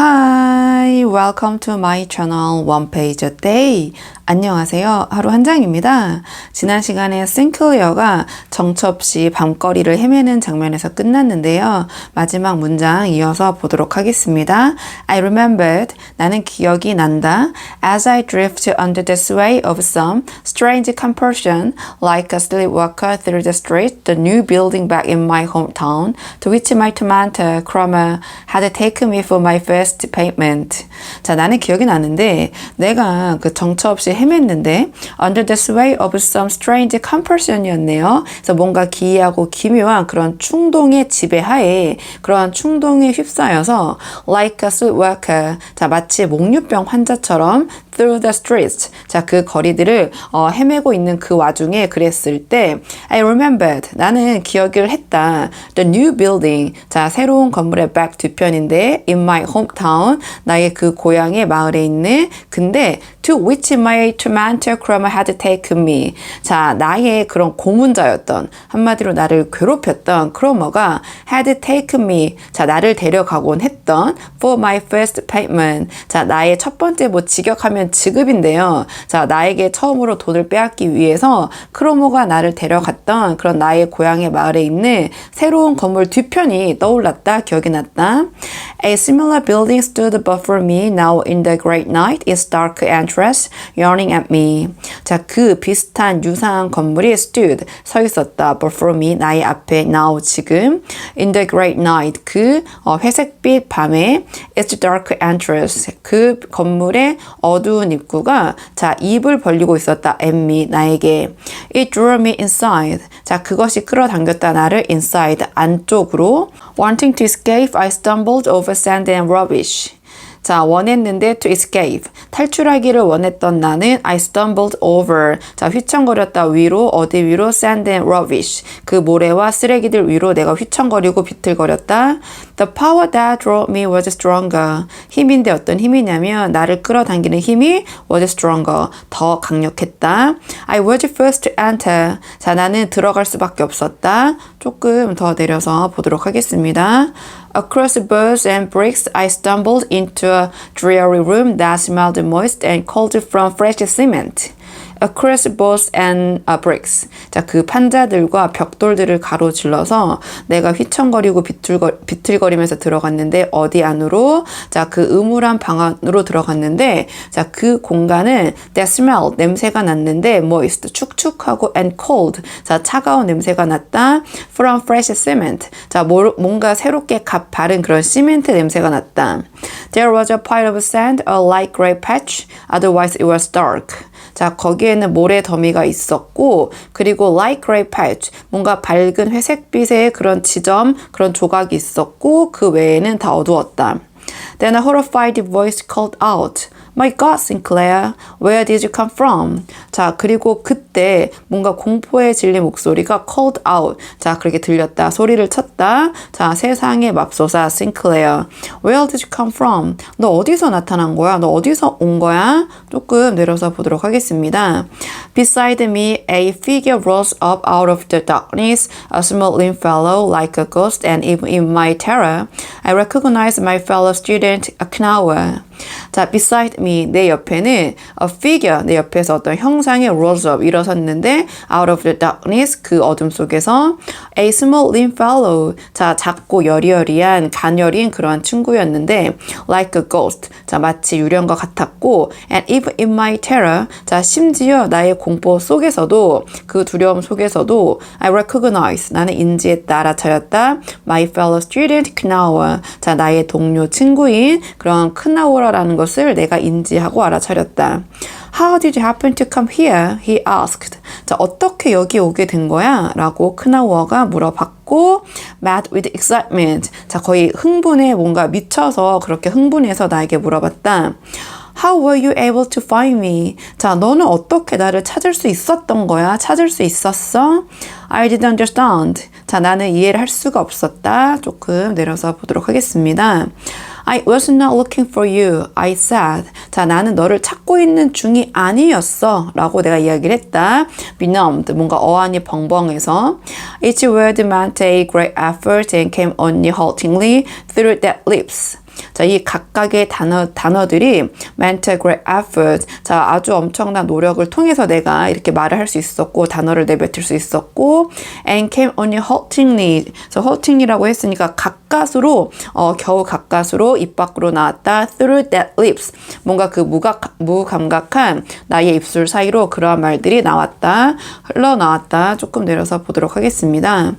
Hi, welcome to my channel One Page a Day. 안녕하세요. 하루 한 장입니다. 지난 시간에 싱클리어가 정처 없이 밤거리를 헤매는 장면에서 끝났는데요. 마지막 문장 이어서 보도록 하겠습니다. I remembered. 나는 기억이 난다. As I drift under the sway of some strange compulsion, like a sleepwalker through the street, the new building back in my hometown, to which my tomato Cromer had taken me for my first payment. 자, 나는 기억이 나는데 내가 그 정처 없이 헤맸는데 under the sway of some strange compulsion이었네요. 그래서 뭔가 기이하고 기묘한 그런 충동의 지배하에 그러한 충동에 휩싸여서 like a sleepwalker 자 마치 목류병 환자처럼 through the streets 자 그 거리들을 어, 헤매고 있는 그 와중에 그랬을 때 I remembered 나는 기억을 했다 the new building 자 새로운 건물의 back 뒤편인데 in my hometown 나의 그 고향의 마을에 있는 근데 to which my tomato crummer had taken me 자 나의 그런 고문자였던 한마디로 나를 괴롭혔던 크로머가 had taken me 자 나를 데려가곤 했던 for my first payment 자 나의 첫 번째 뭐 직역하면 지급인데요 자 나에게 처음으로 돈을 빼앗기 위해서 크로모가 나를 데려갔던 그런 나의 고향의 마을에 있는 새로운 건물 뒤편이 떠올랐다 기억이 났다 A similar building stood before me now in the great night its dark entrance yawning at me 자 그 비슷한 유사한 건물이 stood 서 있었다 before me 나의 앞에 now 지금 in the great night 그 어, 회색빛 밤에 its dark entrance 그 건물의 어두운 입구가 자 입을 벌리고 있었다 at me 나에게 it drew me inside 자 그것이 끌어당겼다 나를 inside 안쪽으로 wanting to escape I stumbled over sand and rubbish 자, 원했는데 to escape. 탈출하기를 원했던 나는 I stumbled over. 자, 휘청거렸다 위로, 어디 위로? sand and rubbish. 그 모래와 쓰레기들 위로 내가 휘청거리고 비틀거렸다. The power that drove me was stronger. 힘인데 어떤 힘이냐면 나를 끌어당기는 힘이 was stronger. 더 강력했다. I was first to enter. 자, 나는 들어갈 수밖에 없었다. 조금 더 내려서 보도록 하겠습니다. Across boards and bricks, I stumbled into a dreary room that smelled moist and cold from fresh cement. Across boards and uh, bricks. 자, 그 판자들과 벽돌들을 가로질러서 내가 휘청거리고 비틀거, 비틀거리면서 들어갔는데 어디 안으로? 자, 그 음울한 방 안으로 들어갔는데 자, 그 공간은 that smell 냄새가 났는데 moist 축축하고 and cold. 자, 차가운 냄새가 났다. From fresh cement. 자, 뭐, 뭔가 새롭게 갓 바른 그런 시멘트 냄새가 났다. There was a pile of sand, a light gray patch. Otherwise it was dark. 자, 거기에 는 모래 더미가 있었고, 그리고 light gray patch, 뭔가 밝은 회색빛의 그런 지점, 그런 조각이 있었고, 그 외에는 다 어두웠다. Then a horrified voice called out. My God, Sinclair, where did you come from? 자, 그리고 그때 뭔가 공포에 질린 목소리가 called out. 자, 그렇게 들렸다. 소리를 쳤다. 자, 세상의 맙소사, Sinclair. Where did you come from? 너 어디서 나타난 거야? 너 어디서 온 거야? 조금 내려서 보도록 하겠습니다. Beside me, a figure rose up out of the darkness, a small lean fellow like a ghost, and even in my terror, I recognized my fellow student, Knauer. 자, beside me, 내 옆에는 a figure, 내 옆에서 어떤 형상이 rose up, 일어섰는데 out of the darkness, 그 어둠 속에서 a small lean fellow, 자, 작고 여리여리한 가녀린 그러한 친구였는데 like a ghost, 자, 마치 유령과 같았고 and even in my terror, 자, 심지어 나의 공포 속에서도 그 두려움 속에서도 I recognize, 나는 인지했다, 알아차렸다 my fellow student Knauer, 자, 나의 동료 친구인 그런 크나우 라 라는 것을 내가 인지하고 알아차렸다. How did you happen to come here? He asked. 자, 어떻게 여기 오게 된 거야? 라고 크나우어가 물어봤고, mad with excitement. 자, 거의 흥분에 뭔가 미쳐서 그렇게 흥분해서 나에게 물어봤다. How were you able to find me? 자, 너는 어떻게 나를 찾을 수 있었던 거야? 찾을 수 있었어? I didn't understand. 자, 나는 이해를 할 수가 없었다. 조금 내려서 보도록 하겠습니다. I was not looking for you. I said. 자, 나는 너를 찾고 있는 중이 아니었어. 라고 내가 이야기를 했다. benumbed. 뭔가 어안이 벙벙해서. Each word meant a great effort and came only haltingly through that lips. 자, 자, 이 각각의 단어, 단어들이 meant a great effort. 자, 아주 엄청난 노력을 통해서 내가 이렇게 말을 할 수 있었고, 단어를 내뱉을 수 있었고, and came only haltingly. 그래서 halting이라고 했으니까 가까스로, 어, 겨우 가까스로 입 밖으로 나왔다. through that lips. 뭔가 그 무각, 무감각한 나의 입술 사이로 그러한 말들이 나왔다. 흘러나왔다. 조금 내려서 보도록 하겠습니다.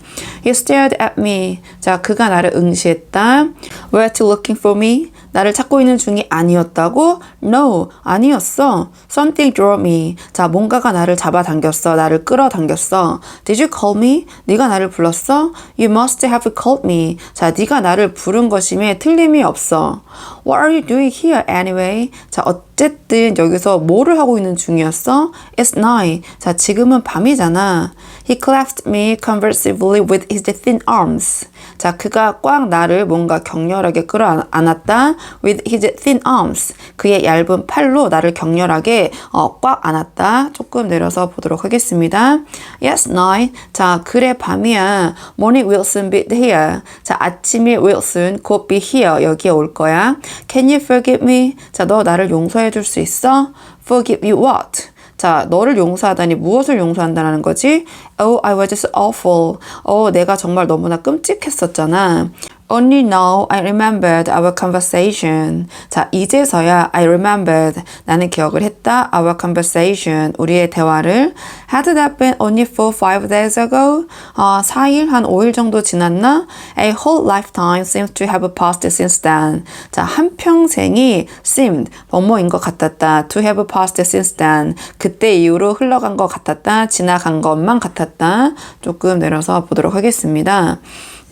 He stared at me. 자, 그가 나를 응시했다. Were you looking for me? 나를 찾고 있는 중이 아니었다고? No, 아니었어. Something drew me. 자, 뭔가가 나를 잡아당겼어. 나를 끌어당겼어. Did you call me? 네가 나를 불렀어? You must have called me. 자, 네가 나를 부른 것임에 틀림이 없어. What are you doing here anyway? 자, 어 쨌든 여기서 뭐를 하고 있는 중이었어? It's night. 자, 지금은 밤이잖아. He clasped me convulsively with his thin arms. 자, 그가 꽉 나를 뭔가 격렬하게 끌어안았다. With his thin arms. 그의 얇은 팔로 나를 격렬하게 어, 꽉 안았다. 조금 내려서 보도록 하겠습니다. Yes, night. 자, 그래 밤이야. Morning will soon be here. 자, 아침이 will soon 곧 be here. 여기에 올 거야. Can you forgive me? 자, 너 나를 용서해 줄 수 있어? Forgive you what? 자, 너를 용서하다니 무엇을 용서한다는 거지? Oh, I was just awful. 어, 내가 정말 너무나 끔찍했었잖아. Only now I remembered our conversation. 자, 이제서야 I remembered. 나는 기억을 했다. Our conversation. 우리의 대화를. Had that been only four, five days ago? 아, 4일, 한 5일 정도 지났나? A whole lifetime seems to have passed since then. 자, 한 평생이 seemed, 뭐뭐인 것 같았다. To have passed since then. 그때 이후로 흘러간 것 같았다. 지나간 것만 같았다. 조금 내려서 보도록 하겠습니다.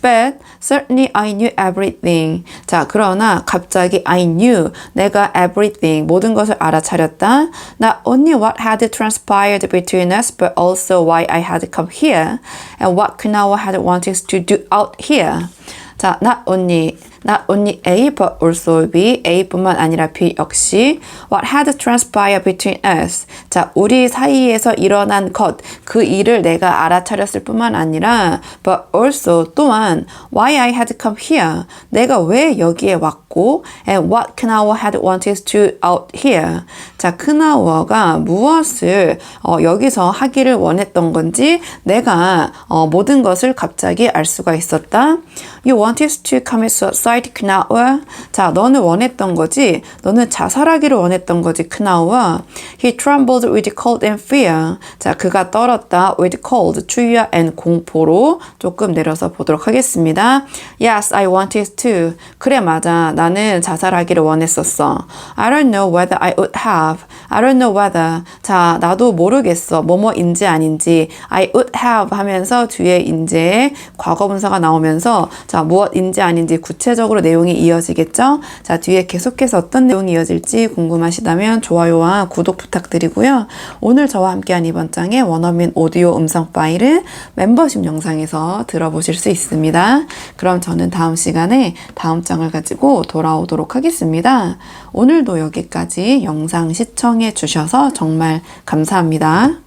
But certainly I knew everything. 자, 그러나 갑자기 I knew 내가 everything 모든 것을 알아차렸다. Not only what had transpired between us, but also why I had come here and what Kunawa had wanted to do out here. 자, not only not only A but also B, A뿐만 아니라 B 역시 what had transpired between us. 자, 우리 사이에서 일어난 것, 그 일을 내가 알아차렸을 뿐만 아니라 but also 또한 why I had come here. 내가 왜 여기에 왔고 and what Knawa had wanted to out here. 자, 크나워가 무엇을 어, 여기서 하기를 원했던 건지 내가 어, 모든 것을 갑자기 알 수가 있었다. You wanted to commit suicide, Knawa. 자, 너는 원했던 거지. 너는 자살하기를 원했던 거지, 크나우와. He trembled with cold and fear. 자, 그가 떨었다 with cold, 추위와 and 공포로 조금 내려서 보도록 하겠습니다. Yes, I wanted to. 그래, 맞아. 나는 자살하기를 원했었어. I don't know whether I would have. I don't know whether. 자, 나도 모르겠어. 뭐뭐인지 아닌지. I would have 하면서 뒤에 인제 과거 분사가 나오면서 자, 무엇인지 아닌지 구체적으로 내용이 이어지겠죠? 자, 뒤에 계속해서 어떤 내용이 이어질지 궁금하시다면 좋아요와 구독 부탁드리고요. 오늘 저와 함께한 이번 장의 원어민 오디오 음성 파일은 멤버십 영상에서 들어보실 수 있습니다. 그럼 저는 다음 시간에 다음 장을 가지고 돌아오도록 하겠습니다. 오늘도 여기까지 영상 시청해 주셔서 정말 감사합니다.